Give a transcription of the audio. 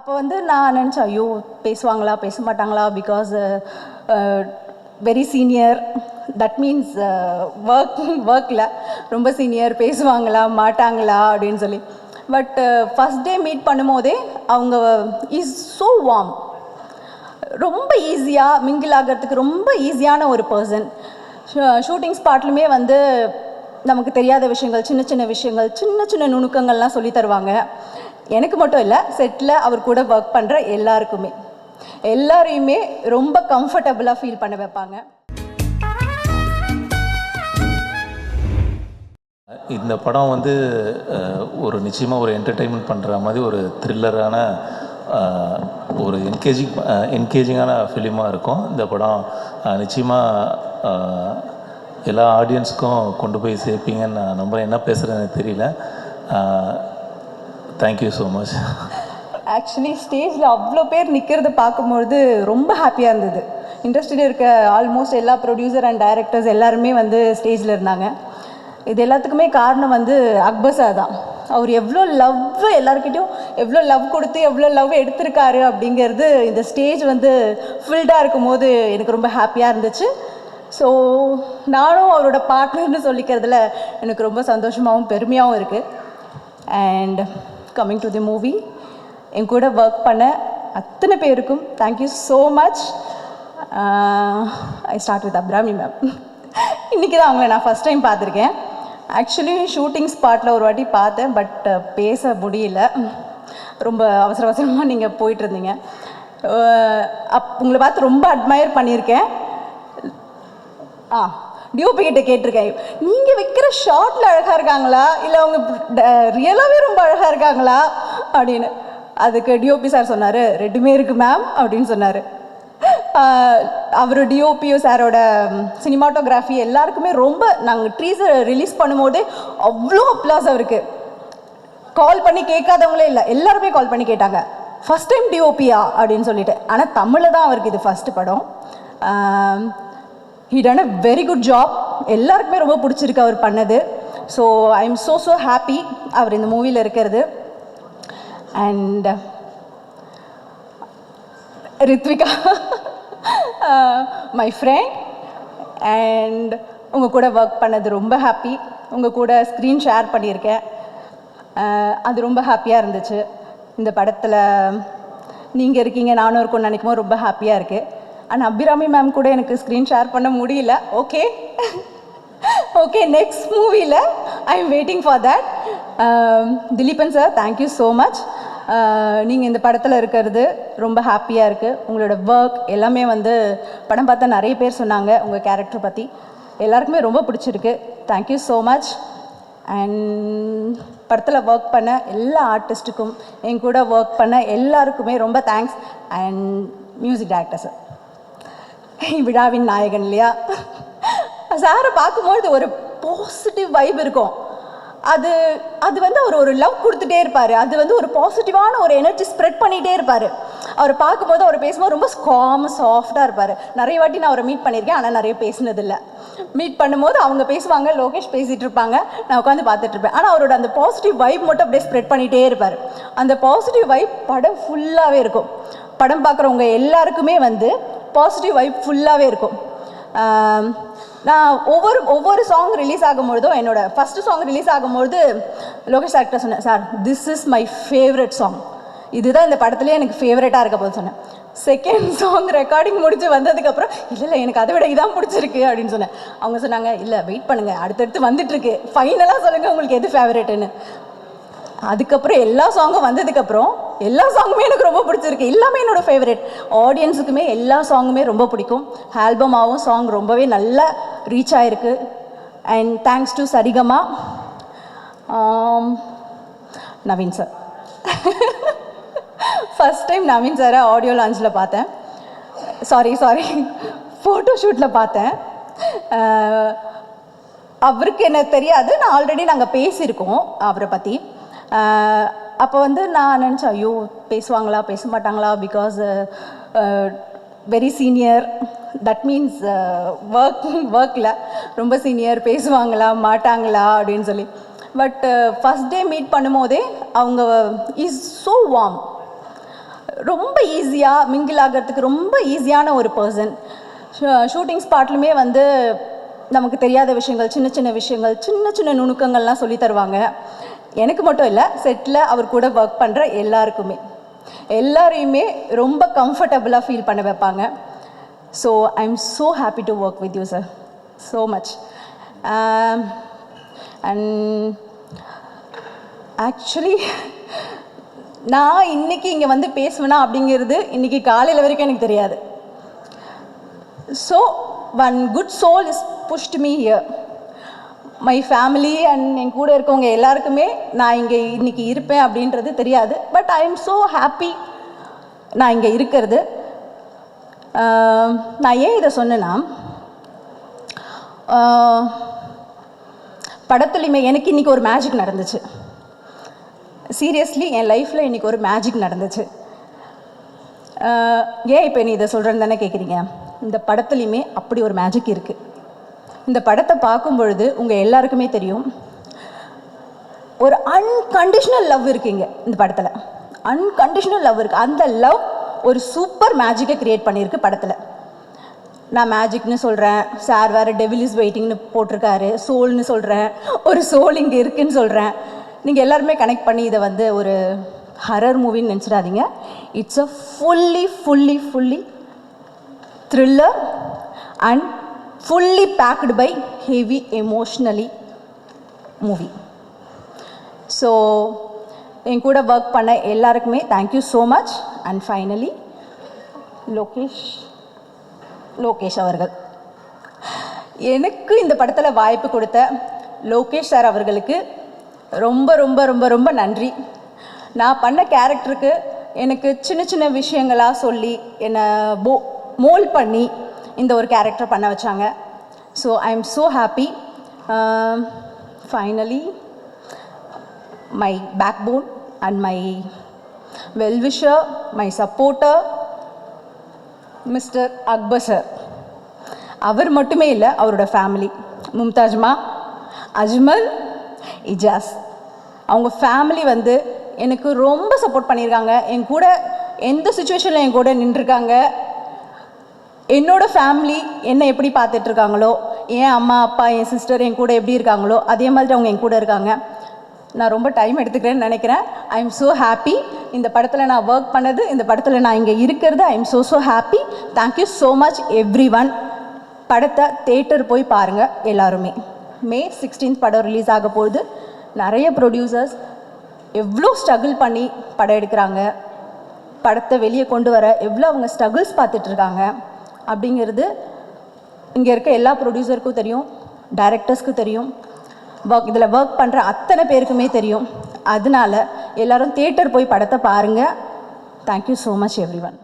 அப்போ வந்து நான் நினச்சேன் ஐயோ பேசுவாங்களா பேச மாட்டாங்களா because very senior that means work ஒர்க்கில் ரொம்ப சீனியர் பேசுவாங்களா மாட்டாங்களா? அப்படின்னு சொல்லி. பட் ஃபஸ்ட் டே மீட் பண்ணும்போதே அவங்க இஸ் ஸோ வார்ம் ரொம்ப ஈஸியாக மிங்கிள் ஆகிறதுக்கு ரொம்ப ஈஸியான ஒரு பர்சன் ஷூட்டிங் ஸ்பாட்லுமே வந்து நமக்கு தெரியாத விஷயங்கள் சின்ன சின்ன விஷயங்கள் சின்ன சின்ன நுணுக்கங்கள்லாம் சொல்லி தருவாங்க. எனக்கு மட்டும் இல்லை செட்டில் அவர் கூட ஒர்க் பண்ணுற எல்லாருக்குமே. எல்லாரையுமே ரொம்ப கம்ஃபர்டபுளாக ஃபீல் பண்ண வைப்பாங்க. இந்த படம் வந்து ஒரு நிச்சயமாக ஒரு என்டர்டெயின்மெண்ட் பண்ணுற மாதிரி ஒரு த்ரில்லரான ஒரு என்கேஜிங் என்கேஜிங்கான ஃபிலிமாக இருக்கும். இந்த படம் நிச்சயமாக எல்லா ஆடியன்ஸுக்கும் கொண்டு போய் சேர்ப்பீங்கன்னு நான் நம்புகிறேன் என்ன பேசுகிறேன்னு தெரியல. தேங்க்யூ ஸோ மச் ஆக்சுவலி ஸ்டேஜில் அவ்வளோ பேர் நிற்கிறத பார்க்கும்பொழுது ரொம்ப ஹாப்பியாக இருந்தது. இண்டஸ்ட்ரியில் இருக்க ஆல்மோஸ்ட் எல்லா ப்ரொடியூசர் அண்ட் டைரக்டர்ஸ் எல்லாருமே வந்து ஸ்டேஜில் இருந்தாங்க. இது எல்லாத்துக்குமே காரணம் வந்து அக்பர் சார் தான். அவர் எவ்வளோ லவ் எல்லாருக்கிட்டையும் எவ்வளோ லவ் கொடுத்து எவ்வளோ லவ் எடுத்திருக்காரு அப்படிங்கிறது இந்த ஸ்டேஜ் வந்து ஃபில்டாக இருக்கும்போது எனக்கு ரொம்ப ஹாப்பியாக இருந்துச்சு. ஸோ நானும் அவரோட பார்ட்னர்னு சொல்லிக்கிறதுல எனக்கு ரொம்ப சந்தோஷமாகவும் பெருமையாகவும் இருக்குது and coming to the movie என் கூட ஒர்க் பண்ண அத்தனை பேருக்கும் thank you so much I start with Abhirami ma'am இன்றைக்கி தான் அவங்கள நான் ஃபஸ்ட் டைம் பார்த்துருக்கேன். ஆக்சுவலி ஷூட்டிங் ஸ்பாட்டில் ஒரு வாட்டி பார்த்தேன் பட் uh, பேச முடியல. ரொம்ப அவசர அவசரமாக நீங்கள் போயிட்டுருந்தீங்க. Uh, அப் உங்களை பார்த்து ரொம்ப அட்மயர் பண்ணியிருக்கேன். ஆ டியூபிகிட்ட கேட்டிருக்கேன். நீங்கள் வைக்கிற ஷார்ட்டில் அழகாக இருக்காங்களா? இல்லை அவங்க ரியலாகவே ரொம்ப அழகாக இருக்காங்களா? அப்படின்னு. அதுக்கு டிஓபி சார் சொன்னார் ரெண்டுமே இருக்கு மேம் அப்படின்னு சொன்னார். அவர் டிஓபியோ சாரோட சினிமாட்டோகிராஃபி எல்லாருக்குமே ரொம்ப நாங்கள் ட்ரீஸை ரிலீஸ் பண்ணும்போதே அவ்வளோ அப்ளாஸ் அவருக்கு. கால் பண்ணி கேட்காதவங்களே இல்லை எல்லாருமே கால் பண்ணி கேட்டாங்க. ஃபஸ்ட் டைம் டிஓபியா அப்படின்னு சொல்லிட்டு. ஆனால் தமிழில் தான் அவருக்கு இது ஃபஸ்ட்டு படம். He done a very good job எல்லாருக்குமே ரொம்ப பிடிச்சிருக்கு அவர் பண்ணது. So I am so so happy அவர் இந்த மூவியில் இருக்கிறது. And Ritvika my friend and உங்கள் கூட ஒர்க் பண்ணது ரொம்ப ஹாப்பி உங்கள் கூட ஸ்க்ரீன் ஷேர் பண்ணியிருக்கேன். Uh, அது ரொம்ப ஹாப்பியாக இருந்துச்சு. இந்த படத்தில் நீங்கள் இருக்கீங்க நானும் இருக்கோம்னு நினைக்கும் போது ரொம்ப ஹாப்பியாக இருக்குது ஆனால் அபிராமி மேம் கூட எனக்கு ஸ்க்ரீன் ஷேர் பண்ண முடியல. ஓகே ஓகே நெக்ஸ்ட் மூவியில் I am waiting for that Dileepan sir thank you so much நீங்கள் இந்த படத்தில் இருக்கிறது ரொம்ப ஹாப்பியாக இருக்குது உங்களோட ஒர்க் எல்லாமே வந்து படம் பார்த்தா நிறைய பேர் சொன்னாங்க உங்கள் கேரக்டர் பற்றி எல்லாருக்குமே ரொம்ப பிடிச்சிருக்கு. Thank you so much and படத்தில் ஒர்க் பண்ண எல்லா ஆர்டிஸ்ட்டுக்கும் என் கூட ஒர்க் பண்ண எல்லாருக்குமே ரொம்ப thanks and music director sir விழாவின் நாயகன் இல்லையா? சாரை பார்க்கும்பொழுது ஒரு பாசிட்டிவ் வைப் இருக்கும். அது அது வந்து அவர் ஒரு லவ் கொடுத்துட்டே இருப்பார். அது வந்து ஒரு பாசிட்டிவான ஒரு எனர்ஜி ஸ்ப்ரெட் பண்ணிகிட்டே இருப்பார். அவர் பார்க்கும்போது அவர் பேசும்போது ரொம்ப ஸ்காம் சாஃப்டாக இருப்பார். நிறைய வாட்டி நான் அவரை மீட் பண்ணியிருக்கேன் ஆனால் நிறைய பேசினதில்லை. மீட் பண்ணும்போது அவங்க பேசுவாங்க லோகேஷ் பேசிகிட்டு இருப்பாங்க. நான் உட்காந்து பார்த்துட்ருப்பேன் ஆனால் அவரோட அந்த பாசிட்டிவ் வைப் மட்டும் அப்படியே ஸ்ப்ரெட் பண்ணிகிட்டே இருப்பார். அந்த பாசிட்டிவ் வைப் படம் ஃபுல்லாகவே இருக்கும். படம் பார்க்குறவங்க எல்லாருக்குமே வந்து பாசிட்டிவ் வைப் ஃபுல்லாகவே இருக்கும் நான் ஒவ்வொரு ஒவ்வொரு சாங் ரிலீஸ் ஆகும்பொழுதும் என்னோட ஃபஸ்ட்டு சாங் ரிலீஸ் ஆகும்பொழுது லோகேஷ் சார்கிட்ட சொன்னேன் sir this is my favourite song இதுதான் இந்த படத்துலேயே எனக்கு ஃபேவரட்டாக இருக்க போது சொன்னேன். செகண்ட் சாங் ரெக்கார்டிங் முடிச்சு வந்ததுக்கப்புறம் இல்லை இல்லை எனக்கு அதை விட இதான் பிடிச்சிருக்கு அப்படின்னு சொன்னேன். அவங்க சொன்னாங்க இல்லை வெயிட் பண்ணுங்கள் அடுத்தடுத்து வந்துட்டுருக்கு. ஃபைனலாக சொல்லுங்கள் உங்களுக்கு எது ஃபேவரட்டுன்னு அதுக்கப்புறம் எல்லா சாங்கும் வந்ததுக்கப்புறம் எல்லா சாங்குமே எனக்கு ரொம்ப பிடிச்சிருக்கு. எல்லாமே என்னோட ஃபேவரட் ஆடியன்ஸுக்குமே எல்லா சாங்குமே ரொம்ப பிடிக்கும். ஆல்பமாகவும் சாங் ரொம்பவே நல்லா ரீச் ஆகிருக்கு and thanks to Saregama Naveen sir first time Naveen சாரை ஆடியோ லான்ச்சில் பார்த்தேன். சாரி சாரி ஃபோட்டோ ஷூட்டில் பார்த்தேன் uh, அவருக்கு என்ன தெரியாது. நான் ஆல்ரெடி நாங்கள் பேசியிருக்கோம் அவரை பற்றி uh, அப்போ வந்து நான் நினச்சேன் ஐயோ பேசுவாங்களா பேச மாட்டாங்களா? Because very senior that means work ஒர்க்கில் ரொம்ப சீனியர் பேசுவாங்களா மாட்டாங்களா? அப்படின்னு சொல்லி. பட் ஃபஸ்ட் டே மீட் பண்ணும்போதே அவங்க இஸ் ஸோ வார்ம் ரொம்ப ஈஸியாக மிங்கிள் ஆகிறதுக்கு ரொம்ப ஈஸியான ஒரு பர்சன் ஷூட்டிங் ஸ்பாட்லுமே வந்து நமக்கு தெரியாத விஷயங்கள் சின்ன சின்ன விஷயங்கள் சின்ன சின்ன நுணுக்கங்கள்லாம் சொல்லி தருவாங்க. எனக்கு மட்டும் இல்லை செட்டில் அவர் கூட ஒர்க் பண்ணுற எல்லாருக்குமே. எல்லாரையுமே ரொம்ப கம்ஃபர்டபுளாக ஃபீல் பண்ண வைப்பாங்க. So I am so happy to work with you sir so much and actually நான் இன்னைக்கு இங்கே வந்து பேசுவேனா அப்படிங்கிறது இன்னைக்கு காலையில் வரைக்கும் எனக்கு தெரியாது. So one good soul is pushed me here my family and என் கூட இருக்கவங்க எல்லாருக்குமே நான் இங்கே இன்னைக்கு இருப்பேன் அப்படின்றது தெரியாது. But I am so happy நான் இங்கே இருக்கிறது. நான் ஏன் இதை சொன்னேன்னா படத்துலையுமே எனக்கு இன்றைக்கி ஒரு மேஜிக் நடந்துச்சு. சீரியஸ்லி என் லைஃப்பில் இன்றைக்கி ஒரு மேஜிக் நடந்துச்சு. ஏன் இப்போ நீ இதை சொல்கிறேன்னு தானே கேட்குறீங்க இந்த படத்துலையுமே அப்படி ஒரு மேஜிக் இருக்குது இந்த படத்தை பார்க்கும் பொழுது உங்கள் எல்லாருக்குமே தெரியும். ஒரு அன்கண்டிஷ்னல் லவ் இருக்குங்க இந்த படத்தில். அன்கண்டிஷ்னல் லவ் இருக்குது அந்த லவ் ஒரு சூப்பர் மேஜிக்கை க்ரியேட் பண்ணியிருக்கு படத்தில். நான் மேஜிக்னு சொல்கிறேன் சார் வேறு டெவில் இஸ் வெயிட்டிங்னு போட்டிருக்காரு. சோல்னு சொல்கிறேன் ஒரு சோல் இங்கே இருக்குன்னு சொல்கிறேன் நீங்கள் எல்லாருமே கனெக்ட் பண்ணி இதை வந்து ஒரு ஹரர் மூவின்னு நினச்சிடாதீங்க. It's a fully fully fully thriller and fully packed by heavy emotionally movie so என் கூட ஒர்க் பண்ண எல்லாருக்குமே thank you so much and finally Lokesh Lokesh அவர்கள். எனக்கு இந்த படத்தில் வாய்ப்பு கொடுத்த லோகேஷ் சார் அவர்களுக்கு ரொம்ப ரொம்ப ரொம்ப ரொம்ப நன்றி. நான் பண்ண கேரக்டருக்கு எனக்கு சின்ன சின்ன விஷயங்களாக சொல்லி என்னை போ மோல் பண்ணி இந்த ஒரு கேரக்டர் பண்ண வச்சாங்க. So I am so happy finally my backbone and my well-wisher my supporter mister Akbar sir அவர் மட்டுமே இல்லை அவரோட ஃபேமிலி மும்தாஜ்மா அஜ்மல் இஜாஸ் அவங்க ஃபேமிலி வந்து எனக்கு ரொம்ப சப்போர்ட் பண்ணியிருக்காங்க என் கூட எந்த சுச்சுவேஷனில் என் கூட நின்றுருக்காங்க என்னோட ஃபேமிலி என்னை எப்படி பார்த்துட்டு இருக்காங்களோ என் அம்மா அப்பா என் சிஸ்டர் என் கூட எப்படி இருக்காங்களோ அதே மாதிரி அவங்க என் கூட இருக்காங்க. நான் ரொம்ப டைம் எடுத்துக்கிறேன்னு நினைக்கிறேன். ஐ எம் ஸோ ஹாப்பி இந்த படத்தில் நான் ஒர்க் பண்ணது இந்த படத்தில் நான் இங்கே இருக்கிறது I am so so happy thank you so much everyone படத்தை தேட்டர் போய் பாருங்கள் எல்லாருமே. மே சிக்ஸ்டீன்த் படம் ரிலீஸ் ஆக போகுது. நிறைய ப்ரொடியூசர்ஸ் எவ்வளோ ஸ்ட்ரகிள் பண்ணி படம் எடுக்கிறாங்க. படத்தை வெளியே கொண்டு வர எவ்வளோ அவங்க ஸ்ட்ரகிள்ஸ் பார்த்துட்ருக்காங்க. அப்படிங்கிறது இங்கே இருக்க எல்லா ப்ரொடியூசருக்கும் தெரியும் டைரக்டர்ஸ்க்கு தெரியும். ஒர்க் இதில் ஒர்க் பண்ணுற அத்தனை பேருக்குமே தெரியும். அதனால எல்லோரும் தேட்டர் போய் படத்தை பாருங்கள் thank you so much everyone